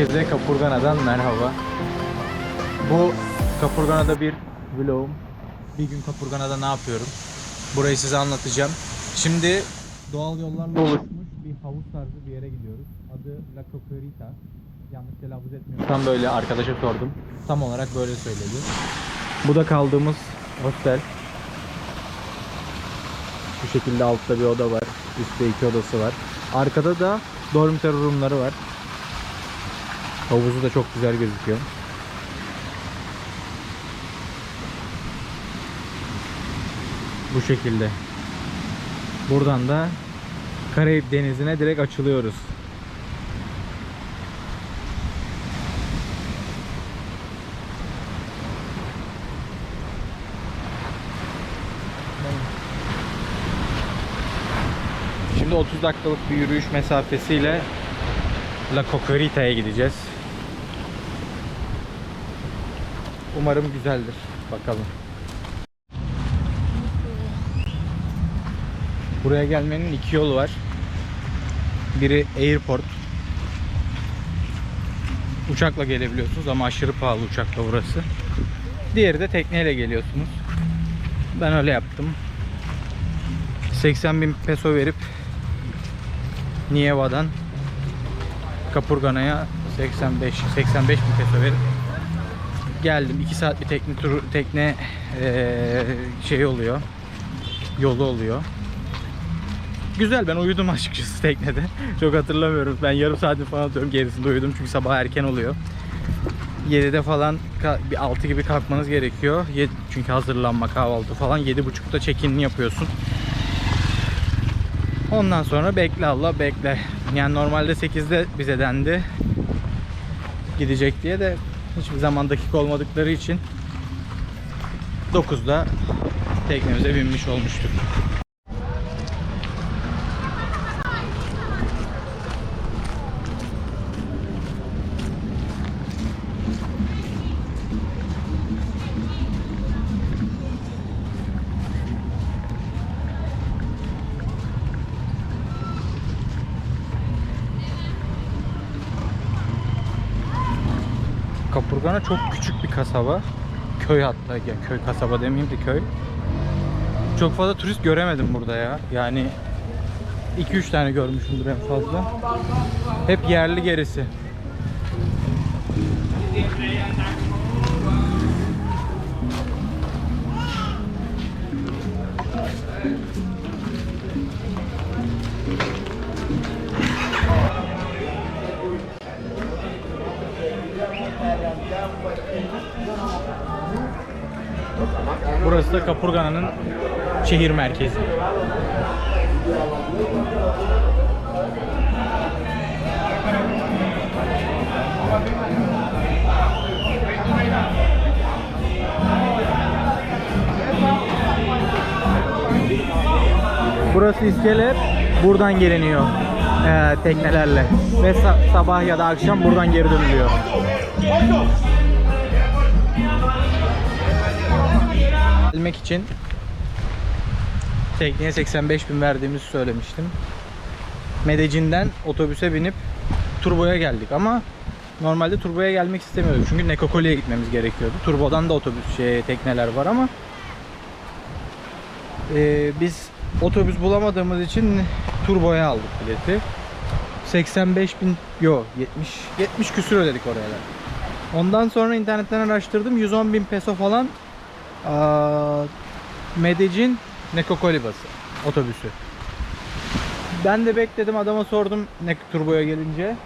Herkese Kapurgana'dan merhaba. Bu Kapurgana'da bir vlogum. Bir gün Kapurgana'da ne yapıyorum? Burayı size anlatacağım. Şimdi doğal yollarla oluşmuş bir havuz tarzı bir yere gidiyoruz. Adı La Cocorita. Yanlış telaffuz etmiyorum. Tam böyle arkadaşa sordum. Tam olarak böyle söyledi. Bu da kaldığımız hostel. Bu şekilde altta bir oda var. Üstte iki odası var. Arkada da dormitory roomları var. Havuzu da çok güzel gözüküyor. Bu şekilde. Buradan da Karayip Denizi'ne direkt açılıyoruz. Şimdi 30 dakikalık bir yürüyüş mesafesiyle La Cocorita'ya gideceğiz. Umarım güzeldir. Bakalım. Buraya gelmenin iki yolu var. Biri airport. Uçakla gelebiliyorsunuz ama aşırı pahalı uçakla burası. Diğeri de tekneyle geliyorsunuz. Ben öyle yaptım. 80 bin peso verip Nieva'dan Kapurgana'ya 85 85 bin peso verip geldim. 2 saat bir tekne turu tekne eee, şey oluyor. Yolu oluyor. Güzel ben uyudum açıkçası teknede. Çok hatırlamıyorum. Ben yarım saat falan atıyorum gerisinde uyudum çünkü sabah erken oluyor. 7'de falan bir 6 gibi kalkmanız gerekiyor. Çünkü hazırlanma kahvaltı falan 7.30'da check-in yapıyorsun. Ondan sonra bekle Allah bekle. Yani normalde 8'de bize dendi gidecek diye de hiçbir zaman dakika olmadıkları için 9'da teknemize binmiş olmuştuk. Kapurgana çok küçük bir kasaba. Köy hatta ya köy kasaba demeyeyim de köy. Çok fazla turist göremedim burada ya. Yani 2-3 tane görmüşümdür en fazla. Hep yerli gerisi. Burası da Kapurgana'nın şehir merkezi. Burası iskele buradan geliniyor eee, teknelerle ve sa- sabah ya da akşam buradan geri dönülüyor. Gelmek için tekneye 85 bin verdiğimizi söylemiştim. Medecin'den otobüse binip Turbo'ya geldik ama normalde Turbo'ya gelmek istemiyorduk çünkü Nekokoli'ye gitmemiz gerekiyordu. Turbo'dan da otobüs şey, tekneler var ama e, biz otobüs bulamadığımız için Turbo'ya aldık bileti. 85 bin yo 70 70 küsür ödedik oraya da. Ondan sonra internetten araştırdım 110 bin peso falan Aa, Medellin Nekokoli bası otobüsü. Ben de bekledim adama sordum Nek Turbo'ya gelince.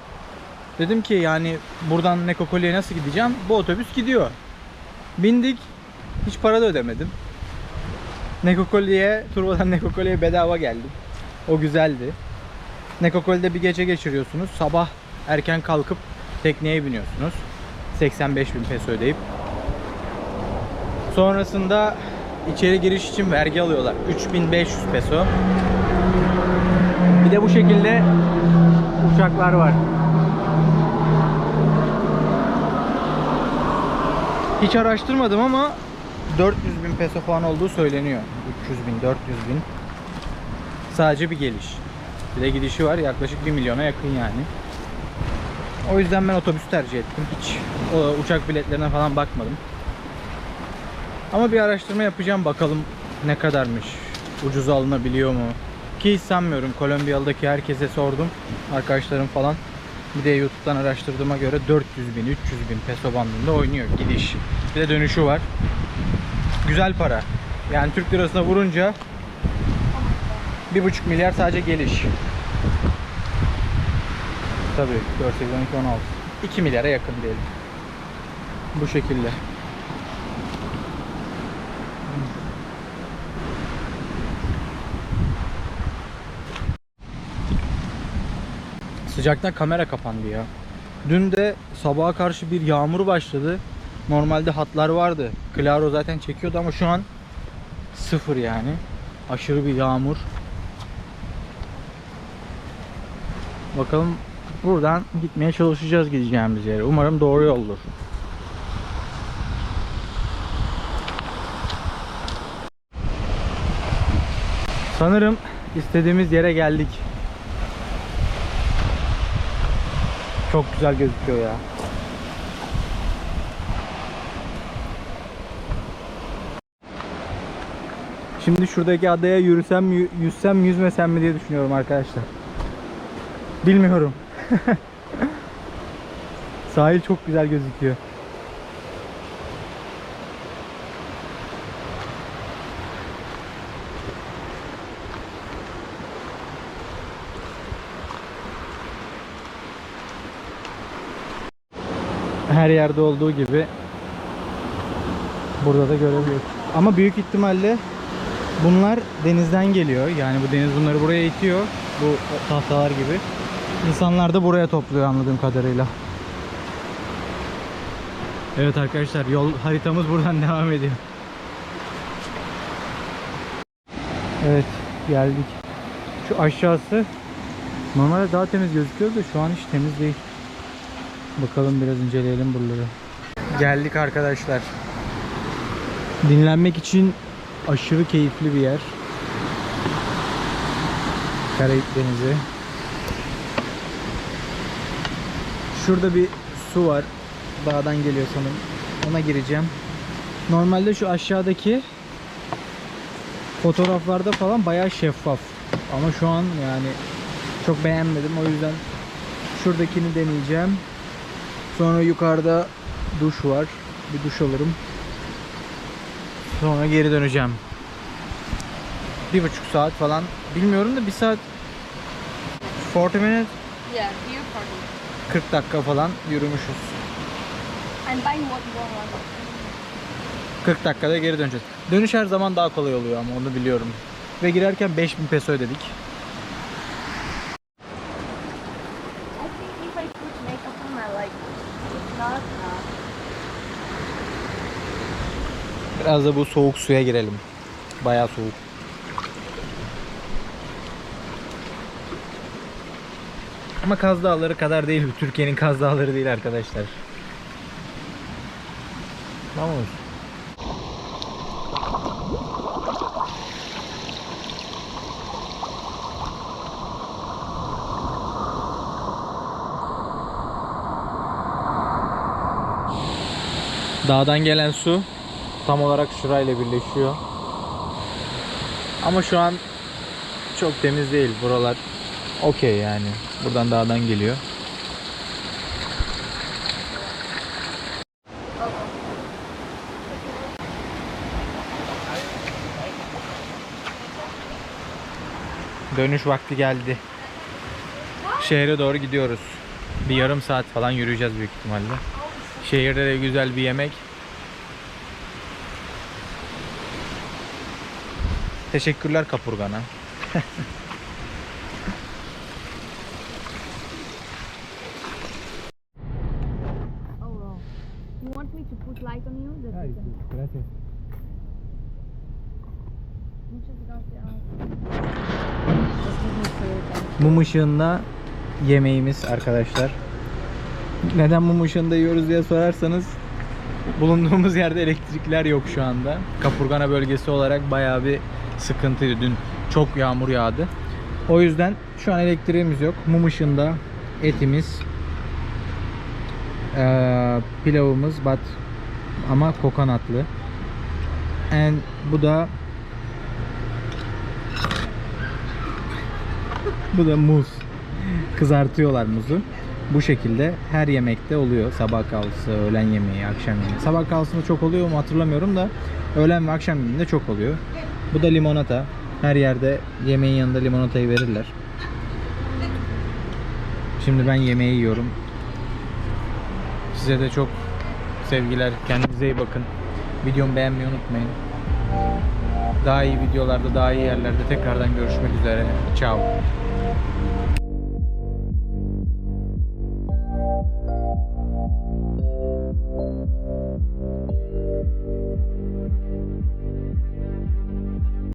Dedim ki yani buradan Nekokoli'ye nasıl gideceğim? Bu otobüs gidiyor. Bindik. Hiç para da ödemedim. Nekokoli'ye, Turbo'dan Nekokoli'ye bedava geldim. O güzeldi. Nekokoli'de bir gece geçiriyorsunuz. Sabah erken kalkıp tekneye biniyorsunuz. 85 bin peso ödeyip. Sonrasında içeri giriş için vergi alıyorlar. 3500 peso. Bir de bu şekilde uçaklar var. Hiç araştırmadım ama 400 bin peso falan olduğu söyleniyor. 300 bin, 400 bin. Sadece bir geliş. Bir de gidişi var yaklaşık 1 milyona yakın yani. O yüzden ben otobüs tercih ettim. Hiç o, uçak biletlerine falan bakmadım. Ama bir araştırma yapacağım bakalım ne kadarmış. Ucuz alınabiliyor mu? Ki sanmıyorum. Kolombiyalı'daki herkese sordum. Arkadaşlarım falan. Bir de YouTube'dan araştırdığıma göre 400 bin, 300 bin peso bandında oynuyor gidiş. Bir de dönüşü var. Güzel para. Yani Türk lirasına vurunca 1,5 milyar sadece geliş. Tabii 4, 8, 12, 16. 2 milyara yakın diyelim. Bu şekilde. Sıcaktan kamera kapandı ya. Dün de sabaha karşı bir yağmur başladı. Normalde hatlar vardı. Claro zaten çekiyordu ama şu an sıfır yani. Aşırı bir yağmur. Bakalım buradan gitmeye çalışacağız gideceğimiz yere. Umarım doğru yoldur. Sanırım istediğimiz yere geldik. Çok güzel gözüküyor ya. Şimdi şuradaki adaya yürüsem, yü- yüzsem, yüzmesem mi diye düşünüyorum arkadaşlar. Bilmiyorum. Sahil çok güzel gözüküyor. Her yerde olduğu gibi burada da görebiliyoruz. Ama büyük ihtimalle bunlar denizden geliyor. Yani bu deniz bunları buraya itiyor. Bu tahtalar gibi. İnsanlar da buraya topluyor anladığım kadarıyla. Evet arkadaşlar yol haritamız buradan devam ediyor. Evet geldik. Şu aşağısı normalde daha temiz gözüküyor da şu an hiç temiz değil. Bakalım biraz inceleyelim buraları. Geldik arkadaşlar. Dinlenmek için aşırı keyifli bir yer. Karayip Denizi. Şurada bir su var. Dağdan geliyor sanırım. Ona gireceğim. Normalde şu aşağıdaki fotoğraflarda falan bayağı şeffaf. Ama şu an yani çok beğenmedim. O yüzden şuradakini deneyeceğim. Sonra yukarıda duş var. Bir duş alırım. Sonra geri döneceğim. Bir buçuk saat falan. Bilmiyorum da bir saat 40 minutes Yeah, beer party. 40 dakika falan yürümüşüz. I'm buying what you want. 40 dakikada geri döneceğiz. Dönüş her zaman daha kolay oluyor ama onu biliyorum. Ve girerken 5000 peso ödedik. Biraz da bu soğuk suya girelim. Bayağı soğuk. Ama Kaz Dağları kadar değil. Türkiye'nin Kaz Dağları değil arkadaşlar. Vamos. Dağdan gelen su tam olarak şurayla birleşiyor. Ama şu an çok temiz değil buralar. Okey yani. Buradan dağdan geliyor. Dönüş vakti geldi. Şehre doğru gidiyoruz. Bir yarım saat falan yürüyeceğiz büyük ihtimalle. Şehirde de güzel bir yemek. Teşekkürler Kapurgan'a. oh well. You want me to put light on you? That you can. Muchas gracias. Mum ışığında yemeğimiz arkadaşlar. Neden mum ışığında yiyoruz diye sorarsanız bulunduğumuz yerde elektrikler yok şu anda. Kapurgana bölgesi olarak bayağı bir sıkıntıydı. Dün çok yağmur yağdı. O yüzden şu an elektriğimiz yok. Mum ışığında etimiz, Ee, pilavımız but ama kokonatlı. And bu da bu da muz. Kızartıyorlar muzu. Bu şekilde her yemekte oluyor. Sabah kahvaltısı, öğlen yemeği, akşam yemeği. Sabah kahvaltısında çok oluyor mu hatırlamıyorum da öğlen ve akşam yemeğinde çok oluyor. Bu da limonata. Her yerde yemeğin yanında limonatayı verirler. Şimdi ben yemeği yiyorum. Size de çok sevgiler. Kendinize iyi bakın. Videomu beğenmeyi unutmayın. Daha iyi videolarda, daha iyi yerlerde tekrardan görüşmek üzere. Ciao.